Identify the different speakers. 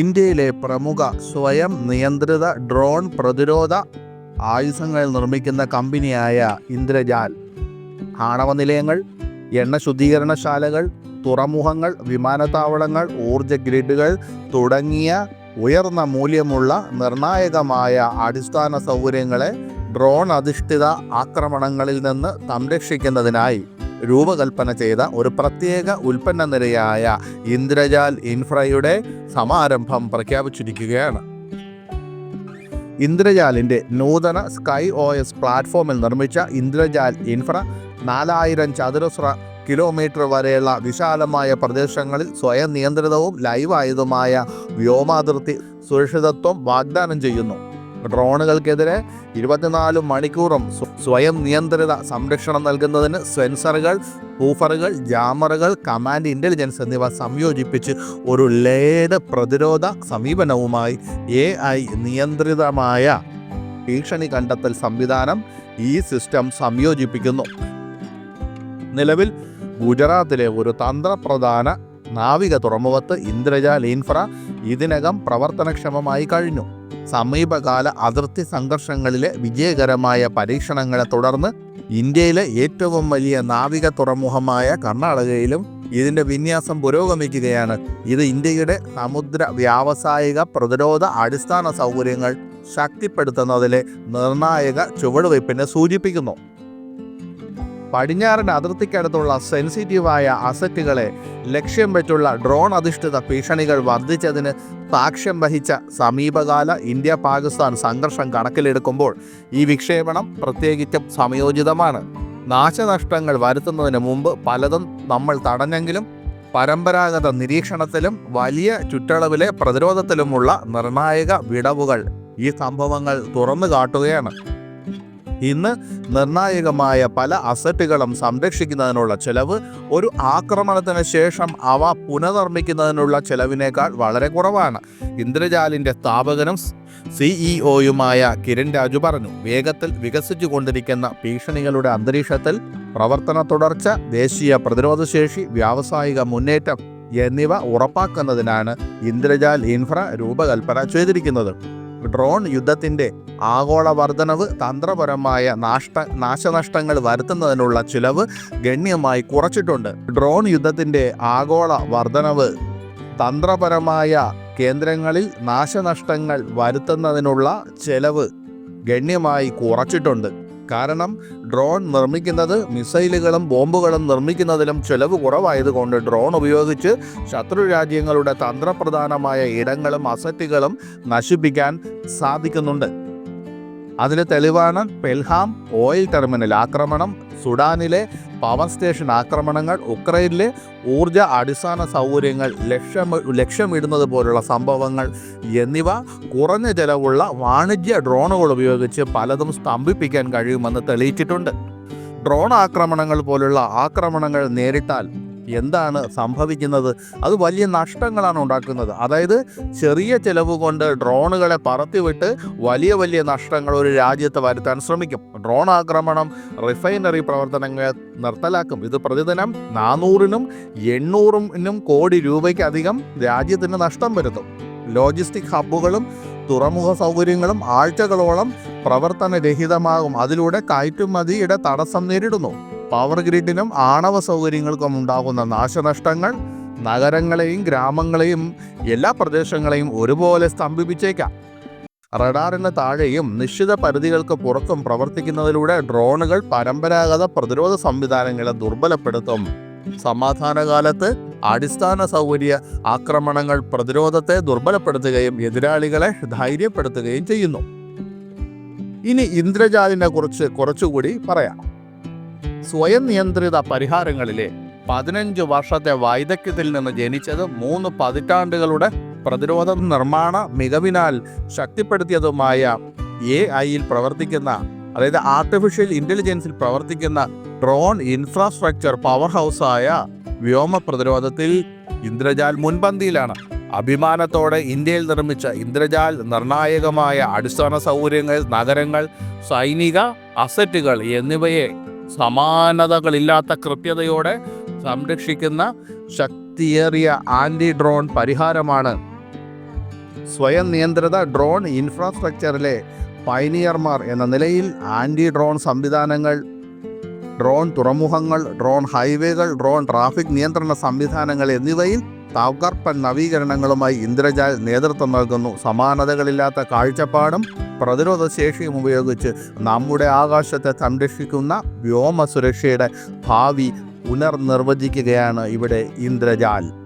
Speaker 1: ഇന്ത്യയിലെ പ്രമുഖ സ്വയം നിയന്ത്രിത ഡ്രോൺ പ്രതിരോധ ആയുധങ്ങൾ നിർമ്മിക്കുന്ന കമ്പനിയായ ഇന്ദ്രജാൽ. ആണവ നിലയങ്ങൾ എണ്ണ ശുദ്ധീകരണശാലകൾ തുറമുഖങ്ങൾ വിമാനത്താവളങ്ങൾ ഊർജ ഗ്രിഡുകൾ തുടങ്ങിയ ഉയർന്ന മൂല്യമുള്ള നിർണായകമായ അടിസ്ഥാന സൗകര്യങ്ങളെ ഡ്രോൺ അധിഷ്ഠിത ആക്രമണങ്ങളിൽ നിന്ന് സംരക്ഷിക്കുന്നതിനായി രൂപകൽപ്പന ചെയ്ത ഒരു പ്രത്യേക ഉൽപ്പന്ന നിരയായ ഇന്ദ്രജാൽ ഇൻഫ്രയുടെ സമാരംഭം പ്രഖ്യാപിച്ചിരിക്കുകയാണ്. ഇന്ദ്രജാലിന്റെ നൂതന സ്കൈ ഒ എസ് പ്ലാറ്റ്ഫോമിൽ നിർമ്മിച്ച ഇന്ദ്രജാൽ ഇൻഫ്ര നാലായിരം ചതുരശ്ര കിലോമീറ്റർ വരെയുള്ള വിശാലമായ പ്രദേശങ്ങളിൽ സ്വയം നിയന്ത്രിതവും ലൈവായതുമായ വ്യോമാതിർത്തി സുരക്ഷിതത്വം വാഗ്ദാനം ചെയ്യുന്നു. ഡ്രോണുകൾക്കെതിരെ ഇരുപത്തിനാല് മണിക്കൂറും സ്വയം നിയന്ത്രിത സംരക്ഷണം നൽകുന്നതിന് സെൻസറുകൾ ഹൂഫറുകൾ ജാമറുകൾ കമാൻഡ് ഇന്റലിജൻസ് എന്നിവ സംയോജിപ്പിച്ച് ഒരു ലേഡ് പ്രതിരോധ സമീപനവുമായി എ നിയന്ത്രിതമായ ഭീഷണി കണ്ടെത്തൽ സംവിധാനം ഈ സിസ്റ്റം സംയോജിപ്പിക്കുന്നു. നിലവിൽ ഗുജറാത്തിലെ ഒരു തന്ത്രപ്രധാന നാവിക തുറമുഖത്ത് ഇന്ദ്രജാൽ ഇൻഫ്ര ഇതിനകം പ്രവർത്തനക്ഷമമായി കഴിഞ്ഞു. സമീപകാല അതിർത്തി സംഘർഷങ്ങളിലെ വിജയകരമായ പരീക്ഷണങ്ങളെ തുടർന്ന് ഇന്ത്യയിലെ ഏറ്റവും വലിയ നാവിക തുറമുഖമായ കർണാടകയിലും ഇതിന്റെ വിന്യാസം പുരോഗമിക്കുകയാണ്. ഇത് ഇന്ത്യയുടെ സമുദ്ര വ്യാവസായിക പ്രതിരോധ അടിസ്ഥാന സൗകര്യങ്ങൾ ശക്തിപ്പെടുത്തുന്നതിലെ നിർണായക ചുവടുവയ്പ്പിനെ സൂചിപ്പിക്കുന്നു. പടിഞ്ഞാറൻ അതിർത്തിക്കടുത്തുള്ള സെൻസിറ്റീവായ അസറ്റുകളെ ലക്ഷ്യം വെച്ചുള്ള ഡ്രോൺ അധിഷ്ഠിത ഭീഷണികൾ വർദ്ധിച്ചതിന് സാക്ഷ്യം വഹിച്ച സമീപകാല ഇന്ത്യ പാകിസ്ഥാൻ സംഘർഷം കണക്കിലെടുക്കുമ്പോൾ ഈ വിക്ഷേപണം പ്രത്യേകിച്ചും സംയോജിതമാണ് നാശനഷ്ടങ്ങൾ വരുത്തുന്നതിന് മുമ്പ് പലതും നമ്മൾ തടഞ്ഞെങ്കിലും പരമ്പരാഗത നിരീക്ഷണത്തിലും വലിയ ചുറ്റളവിലെ പ്രതിരോധത്തിലുമുള്ള നിർണായക വിടവുകൾ ഈ സംഭവങ്ങൾ തുറന്നു കാട്ടുകയാണ് ഇന്ന് നിർണായകമായ പല അസറ്റുകളും സംരക്ഷിക്കുന്നതിനുള്ള ചെലവ് ഒരു ആക്രമണത്തിന് ശേഷം അവ പുനർനിർമ്മിക്കുന്നതിനുള്ള ചെലവിനേക്കാൾ വളരെ കുറവാണ്. ഇന്ദ്രജാലിന്റെ സ്ഥാപകനും സിഇഒയുമായ കിരൺ രാജു പറഞ്ഞു വേഗത്തിൽ വികസിച്ചു കൊണ്ടിരിക്കുന്ന ഭീഷണികളുടെ അന്തരീക്ഷത്തിൽ പ്രവർത്തന തുടർച്ച ദേശീയ പ്രതിരോധശേഷി വ്യാവസായിക മുന്നേറ്റം എന്നിവ ഉറപ്പാക്കുന്നതിനാണ് ഇന്ദ്രജാൽ ഇൻഫ്ര രൂപകൽപ്പന ചെയ്തിരിക്കുന്നത്. ഡ്രോൺ യുദ്ധത്തിന്റെ ആഗോള വർധനവ് തന്ത്രപരമായ നാഷ്ട നാശനഷ്ടങ്ങൾ വരുത്തുന്നതിനുള്ള ചിലവ് ഗണ്യമായി കുറച്ചിട്ടുണ്ട്. ഡ്രോൺ യുദ്ധത്തിന്റെ ആഗോള വർധനവ് തന്ത്രപരമായ കേന്ദ്രങ്ങളിൽ നാശനഷ്ടങ്ങൾ വരുത്തുന്നതിനുള്ള ചെലവ് ഗണ്യമായി കുറച്ചിട്ടുണ്ട്. കാരണം ഡ്രോൺ നിർമ്മിക്കുന്നത് മിസൈലുകളും ബോംബുകളും നിർമ്മിക്കുന്നതിലും ചെലവ് കുറവായതുകൊണ്ട് ഡ്രോൺ ഉപയോഗിച്ച് ശത്രു രാജ്യങ്ങളുടെ തന്ത്രപ്രധാനമായ ഇടങ്ങളും അസറ്റുകളും നശിപ്പിക്കാൻ സാധിക്കുന്നുണ്ട്. അതിന് തെളിവാണ് പെൽഹാം ഓയിൽ ടെർമിനൽ ആക്രമണം സുഡാനിലെ പവർ സ്റ്റേഷൻ ആക്രമണങ്ങൾ ഉക്രൈനിലെ ഊർജ അടിസ്ഥാന സൗകര്യങ്ങൾ ലക്ഷ്യം ലക്ഷ്യമിടുന്നത് പോലുള്ള സംഭവങ്ങൾ എന്നിവ കുറഞ്ഞ ചെലവുള്ള വാണിജ്യ ഡ്രോണുകൾ ഉപയോഗിച്ച് പലതും സ്തംഭിപ്പിക്കാൻ കഴിയുമെന്ന് തെളിയിച്ചിട്ടുണ്ട്. ഡ്രോൺ ആക്രമണങ്ങൾ പോലുള്ള ആക്രമണങ്ങൾ നേരിട്ടാൽ എന്താണ് സംഭവിക്കുന്നത്? അത് വലിയ നഷ്ടങ്ങളാണ് ഉണ്ടാക്കുന്നത്. അതായത് ചെറിയ ചെലവ് കൊണ്ട് ഡ്രോണുകളെ പറത്തിവിട്ട് വലിയ വലിയ നഷ്ടങ്ങൾ ഒരു രാജ്യത്ത് വരുത്താൻ ശ്രമിക്കും. ഡ്രോൺ ആക്രമണം റിഫൈനറി പ്രവർത്തനങ്ങൾ നിർത്തലാക്കും. ഇത് പ്രതിദിനം നാനൂറിനും എണ്ണൂറിനും കോടി രൂപയ്ക്കധികം രാജ്യത്തിന് നഷ്ടം വരുത്തും. ലോജിസ്റ്റിക് ഹബ്ബുകളും തുറമുഖ സൗകര്യങ്ങളും ആഴ്ചകളോളം പ്രവർത്തനരഹിതമാകും. അതിലൂടെ കയറ്റുമതിയുടെ തടസ്സം നേരിടുന്നു. പവർ ഗ്രിഡിനും ആണവ സൗകര്യങ്ങൾക്കും ഉണ്ടാകുന്ന നാശനഷ്ടങ്ങൾ നഗരങ്ങളെയും ഗ്രാമങ്ങളെയും എല്ലാ പ്രദേശങ്ങളെയും ഒരുപോലെ സ്തംഭിപ്പിച്ചേക്കാം. റഡാറിന് താഴെയും നിശ്ചിത പരിധികൾക്ക് പുറത്തും പ്രവർത്തിക്കുന്നതിലൂടെ ഡ്രോണുകൾ പരമ്പരാഗത പ്രതിരോധ സംവിധാനങ്ങളെ ദുർബലപ്പെടുത്തും. സമാധാനകാലത്ത് അടിസ്ഥാന സൗകര്യ ആക്രമണങ്ങൾ പ്രതിരോധത്തെ ദുർബലപ്പെടുത്തുകയും എതിരാളികളെ ധൈര്യപ്പെടുത്തുകയും ചെയ്യുന്നു. ഇനി ഇന്ദ്രജാലിനെ കുറിച്ച് കുറച്ചുകൂടി പറയാം. സ്വയം നിയന്ത്രിത പരിഹാരങ്ങളിലെ പതിനഞ്ച് വർഷത്തെ വൈദഗ്ധ്യത്തിൽ നിന്ന് ജനിച്ചത് മൂന്ന് പതിറ്റാണ്ടുകളുടെ പ്രതിരോധ നിർമ്മാണ മികവിനാൽ ശക്തിപ്പെടുത്തിയതുമായ എ ഐയിൽ പ്രവർത്തിക്കുന്ന അതായത് ആർട്ടിഫിഷ്യൽ ഇന്റലിജൻസിൽ പ്രവർത്തിക്കുന്ന ഡ്രോൺ ഇൻഫ്രാസ്ട്രക്ചർ പവർ ഹൗസായ വ്യോമ പ്രതിരോധത്തിൽ ഇന്ദ്രജാൽ മുൻപന്തിയിലാണ്. അഭിമാനത്തോടെ ഇന്ത്യയിൽ നിർമ്മിച്ച ഇന്ദ്രജാൽ നിർണായകമായ അടിസ്ഥാന സൗകര്യങ്ങൾ നഗരങ്ങൾ സൈനിക അസറ്റുകൾ എന്നിവയെ സമാനതകളില്ലാത്ത കൃത്യതയോടെ സംരക്ഷിക്കുന്ന ശക്തിയേറിയ ആന്റി ഡ്രോൺ പരിഹാരമാണ്. സ്വയം നിയന്ത്രിത ഡ്രോൺ ഇൻഫ്രാസ്ട്രക്ചറിലെ പൈനിയർമാർ എന്ന നിലയിൽ ആന്റി ഡ്രോൺ സംവിധാനങ്ങൾ ഡ്രോൺ തുറമുഖങ്ങൾ ഡ്രോൺ ഹൈവേകൾ ഡ്രോൺ ട്രാഫിക് നിയന്ത്രണ സംവിധാനങ്ങൾ എന്നിവയിൽ തകർപ്പൻ നവീകരണങ്ങളുമായി ഇന്ദ്രജാൽ നേതൃത്വം നൽകുന്നു. സമാനതകളില്ലാത്ത കാഴ്ചപ്പാടും പ്രതിരോധ ശേഷിയും ഉപയോഗിച്ച് നമ്മുടെ ആകാശത്തെ സംരക്ഷിക്കുന്ന വ്യോമ സുരക്ഷയുടെ ഭാവി പുനർനിർവചിക്കുകയാണ് ഇവിടെ ഇന്ദ്രജാൽ.